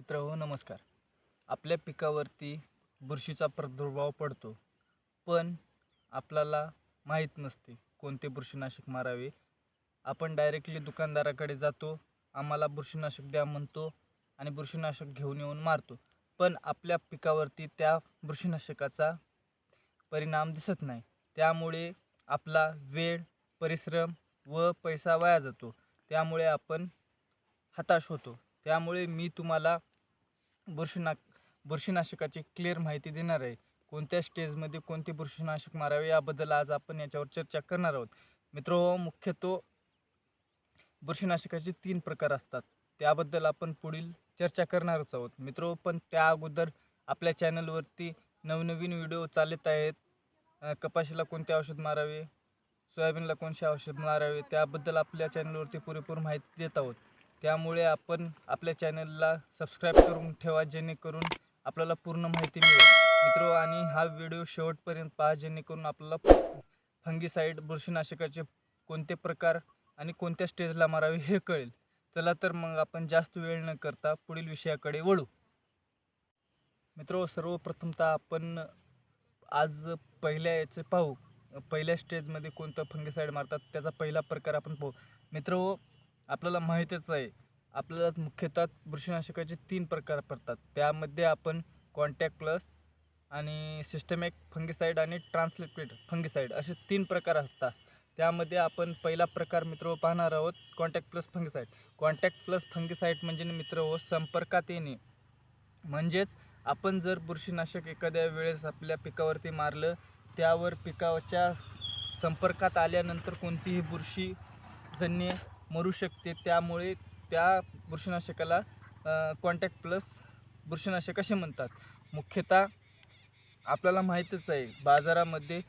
मित्र हो नमस्कार. आपल्या पिकावरती बुरशीचा प्रादुर्भाव पडतो पण आपल्याला माहीत नसते कोणते बुरशीनाशक मारावे. आपण डायरेक्टली दुकानदाराकडे जातो आम्हाला बुरशीनाशक द्या म्हणतो आणि बुरशीनाशक घेऊन येऊन मारतो. पण आपल्या पिकावरती त्या बुरशीनाशकाचा परिणाम दिसत नाही. त्यामुळे आपला वेळ परिश्रम व पैसा वाया जातो. त्यामुळे आपण हताश होतो. त्यामुळे मी तुम्हाला बुरशीना बुरशीनाशकाची क्लिअर माहिती देणार आहे. कोणत्या स्टेजमध्ये कोणते बुरशीनाशक मारावे याबद्दल आज आपण याच्यावर चर्चा करणार आहोत. मित्र मुख्यतो बुरशीनाशकाचे तीन प्रकार असतात. त्याबद्दल आपण पुढील चर्चा करणारच आहोत. मित्रो पण त्या अगोदर आपल्या चॅनलवरती नवनवीन व्हिडिओ चालत आहेत. कपाशीला कोणते औषध मारावे? सोयाबीनला कोणते औषध मारावे? त्याबद्दल आपल्या चॅनलवरती पुरेपूर माहिती देत आहोत. त्यामुळे आपण आपल्या चॅनलला सबस्क्राईब करून ठेवा जेणेकरून आपल्याला पूर्ण माहिती मिळेल. मित्र आणि हा व्हिडिओ शेवटपर्यंत पहा जेणेकरून आपल्याला फंगीसाईड बुरशीनाशकाचे कोणते प्रकार आणि कोणत्या स्टेजला मारावे हे कळेल. चला तर मग आपण जास्त वेळ न करता पुढील विषयाकडे वळू. मित्र सर्वप्रथमतः आपण आज पहिल्या याचे पाहू. पहिल्या स्टेजमध्ये कोणतं फंगीसाईड मारतात त्याचा पहिला प्रकार आपण पाहू. मित्र आपल्याला माहीतच आहे. आपल्याला मुख्यतः बुरशीनाशकाचे तीन प्रकार पडतात. त्यामध्ये आपण कॉन्टॅक्ट प्लस आणि सिस्टमॅक फंगिसाईड आणि ट्रान्सलिक्विड फंगिसाईड असे तीन प्रकार असतात. त्यामध्ये आपण पहिला प्रकार मित्र पाहणार आहोत contact plus fungicide contact plus fungicide म्हणजे मित्र हो संपर्कात येणे. म्हणजेच आपण जर बुरशीनाशक एखाद्या वेळेस आपल्या पिकावरती मारलं त्यावर पिकाच्या संपर्कात आल्यानंतर कोणतीही बुरशीजन्य मरू शकते. त्यामुळे त्या बुरशीनाशकाला कॉन्टॅक्ट प्लस बुरशीनाशक असे म्हणतात. मुख्यतः आपल्याला माहीतच आहे बाजारामध्ये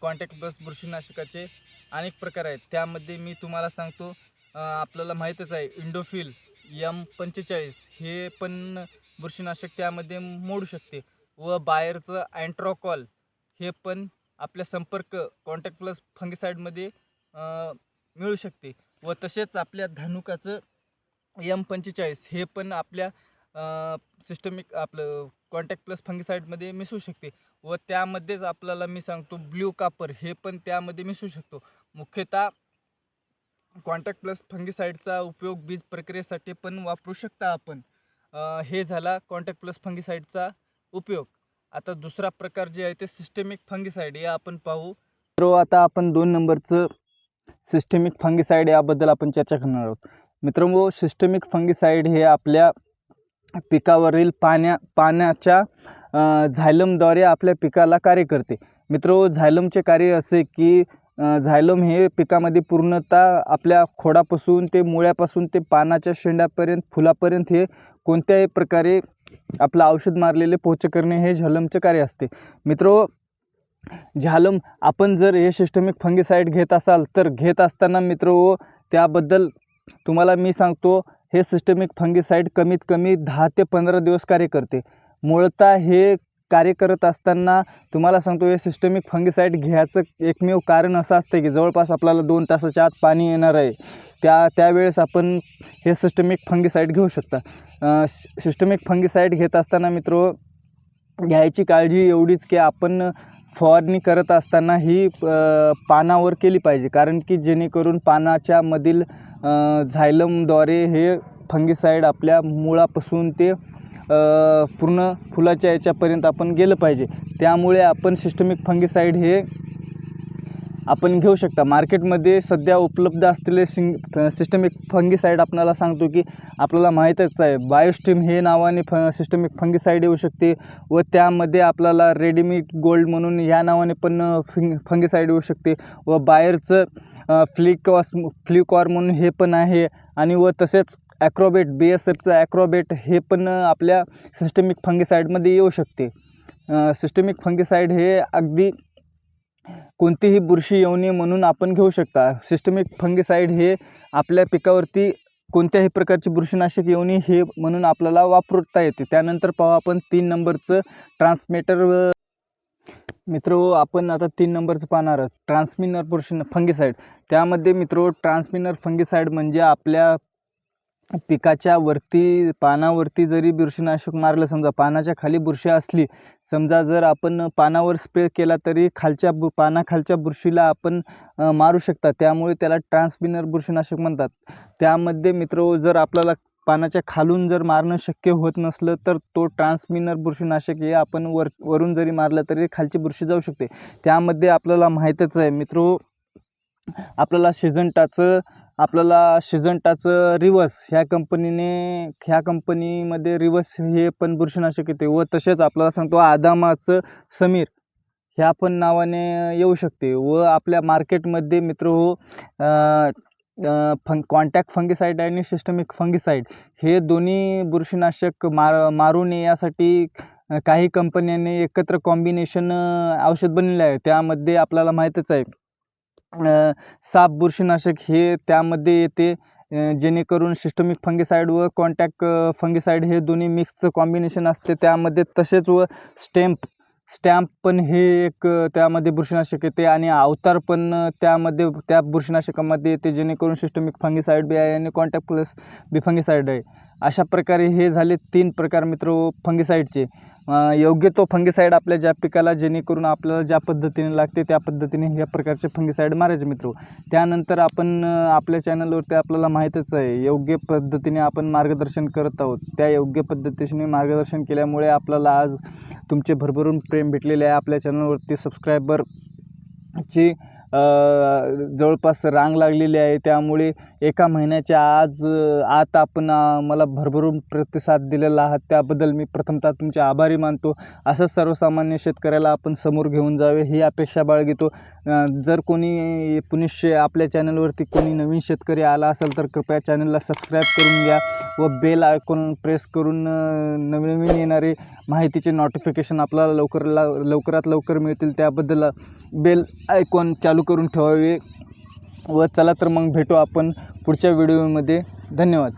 कॉन्टॅक्ट प्लस बुरशीनाशकाचे अनेक प्रकार आहेत. त्यामध्ये मी तुम्हाला सांगतो आपल्याला माहीतच आहे इंडोफिल यम पंचेचाळीस हे पण बुरशीनाशक त्यामध्ये मोडू शकते. व बाहेरचं अँट्रॉकॉल हे पण आपल्या संपर्क कॉन्टॅक्ट प्लस फंगिसाईडमध्ये मिळू शकते. व तसेच आपल्या धानुकाचं एम पंचेचाळीस हे पण आपल्या सिस्टमिक आपलं कॉन्टॅक्ट प्लस फंगिसाईडमध्ये मिसळू शकते. व त्यामध्येच आपल्याला मी सांगतो ब्ल्यू कापर हे पण त्यामध्ये मिसळू शकतो. मुख्यतः कॉन्टॅक्ट प्लस फंगिसाईडचा उपयोग बीज प्रक्रियेसाठी पण वापरू शकता आपण. हे झाला कॉन्टॅक्ट प्लस फंगिसाईडचा उपयोग. आता दुसरा प्रकार जे आहे ते सिस्टेमिक फंगिसाईड हे आपण पाहू. तर आता आपण दोन नंबरचं सिस्टेमिक फंगिसाईड याबद्दल आपण चर्चा करणार आहोत. मित्रांनो सिस्टेमिक फंगिसाईड हे आपल्या पिकावरील पाण्या पाण्याच्या झायलमद्वारे आपल्या पिकाला कार्य करते. मित्रो झायलमचे कार्य असे की झायलम हे पिकामध्ये पूर्णतः आपल्या खोडापासून ते मुळ्यापासून ते पानाच्या शेंड्यापर्यंत फुलापर्यंत हे कोणत्याही प्रकारे आपलं औषध मारलेले पोच करणे हे झलमचे कार्य असते. मित्र झालम आपण जर हे सिस्टमिक फंगिसाईड घेत असाल तर घेत असताना मित्र हो, त्याबद्दल तुम्हाला मी सांगतो हे सिस्टमिक फंगिसाईड कमीत कमी दहा ते पंधरा दिवस कार्य करते. मूळतः हे कार्य करत असताना तुम्हाला सांगतो हे सिस्टमिक फंगिसाईड घ्यायचं एकमेव कारण असं असतं की जवळपास आपल्याला दोन तासाच्या आत पाणी येणार आहे. त्या त्यावेळेस आपण हे सिस्टमिक फंगिसाईड घेऊ शकता. सिस्टमिक फंगिसाईड घेत असताना मित्र हो, घ्यायची काळजी एवढीच की आपण फवारणी करत असताना ही पानावर केली पाहिजे. कारण की जेणेकरून पानाच्या मधील झायलमद्वारे हे फंगिसाईड आपल्या मुळापासून ते पूर्ण फुलाच्या याच्यापर्यंत आपण गेलं पाहिजे. त्यामुळे आपण सिस्टमिक फंगिसाईड हे आपण घेऊ शकता. मार्केटमध्ये सध्या उपलब्ध असलेले सिंग सिस्टमिक फंगिसाईड आपल्याला सांगतो की आपल्याला माहीतच आहे. बायोस्टीम हे नावाने फ सिस्टमिक फंगीसाईड येऊ शकते व त्यामध्ये आपल्याला रेडीमेड गोल्ड म्हणून या नावाने पण फिंग फंगीसाईड येऊ शकते व बाहेरचं फ्लिकॉस फ्लिकॉर म्हणून हे पण आहे आणि व तसेच ॲक्रोबेट बी एस एफचं ॲक्रोबेट हे पण आपल्या सिस्टमिक फंगिसाईडमध्ये येऊ शकते. सिस्टमिक फंगिसाईड हे अगदी कोणतीही बुरशी येऊ नये म्हणून आपण घेऊ शकता. सिस्टमिक फंगिसाईड हे आपल्या पिकावरती कोणत्याही प्रकारची बुरशीनाशक येऊ नये हे म्हणून आपल्याला वापरता येते. त्यानंतर पाहू आपण तीन नंबरचं ट्रान्समेटर मित्र आपण आता तीन नंबरचं पाहणार आहोत. ट्रान्समिनर बुरशी फंगिसाईड त्यामध्ये मित्र ट्रान्समिनर फंगिसाईड म्हणजे आपल्या पिकाच्या वरती पानावरती जरी बुरशीनाशक मारलं समजा पानाच्या खाली बुरशी असली समजा जर आपण पानावर स्प्रे केला तरी खालच्या बु पानाखालच्या बुरशीला आपण मारू शकता. त्यामुळे त्याला ट्रान्सपिनर बुरशीनाशक म्हणतात. त्यामध्ये मित्र जर आपल्याला पानाच्या खालून जर मारणं शक्य होत नसलं तर तो ट्रान्समिनर बुरशीनाशक हे आपण वर वरून जरी मारलं तरी खालची बुरशी जाऊ शकते. त्यामध्ये आपल्याला माहीतच आहे मित्रो आपल्याला शिजंटाचं आपल्याला शिजंटाचं रिवर्स ह्या कंपनीने ह्या कंपनीमध्ये रिवर्स हे पण बुरशीनाशक येते व तसेच आपल्याला सांगतो आदामाचं समीर. ह्या पण नावाने येऊ शकते व आपल्या मार्केटमध्ये मित्र हो फंग कॉन्टॅक्ट फंगिसाईड आणि सिस्टमिक फंगिसाईड हे दोन्ही बुरशीनाशक मार मारू नये यासाठी काही कंपन्यांनी एकत्र कॉम्बिनेशन औषध बनलेलं आहे. त्यामध्ये आपल्याला माहीतच आहे. साप बुरशीनाशक हे त्यामध्ये येते. जेणेकरून सिस्टमिक फंगिसाईड व कॉन्टॅक्ट फंगिसाईड हे दोन्ही मिक्सचं कॉम्बिनेशन असते. त्यामध्ये तसेच व स्टॅम्प स्टॅम्प पण हे एक त्यामध्ये बुरशीनाशक येते आणि अवतार पण त्यामध्ये त्या बुरशीनाशकामध्ये येते. जेणेकरून सिस्टमिक फंगिसाईड बी आहे आणि कॉन्टॅक्ट प्लस बी फंगिसाईड आहे. अशा प्रकारे हे झाले तीन प्रकार मित्र फंगिसाईडचे योग्य तो फंगिसाईड आपल्या ज्या पिकाला जेणेकरून आपल्याला ज्या पद्धतीने लागते त्या पद्धतीने ह्या प्रकारचे फंगिसाईड मारायचे मित्र. त्यानंतर आपण आपल्या चॅनलवरती आपल्याला माहीतच आहे योग्य पद्धतीने आपण मार्गदर्शन करत आहोत. त्या योग्य पद्धतीने मार्गदर्शन केल्यामुळे आपल्याला आज तुमचे भरभरून प्रेम भेटलेले आहे. आपल्या चॅनलवरती सबस्क्रायबरची जवळपास रांग लागलेली आहे. त्यामुळे एका महिन्याच्या आज आत आपण मला भरभरून प्रतिसाद दिलेला आहात. त्याबद्दल मी प्रथमतः तुमचे आभारी मानतो. असंच सर्वसामान्य शेतकऱ्याला आपण समोर घेऊन जावे ही अपेक्षा बाळगितो. जर कोणी पुनिश्य आपल्या चॅनलवरती कोणी नवीन शेतकरी आला असेल तर कृपया चॅनलला सबस्क्राईब करून घ्या व बेल आयकॉन प्रेस करून नवीन नवीन येणारे माहितीचे नोटिफिकेशन आपल्याला लवकर लवकरात लवकर मिळतील. त्याबद्दल बेल आयकॉन चालू करून ठेवावे व चला तर मग भेटू आपण पुढच्या व्हिडिओमध्ये धन्यवाद.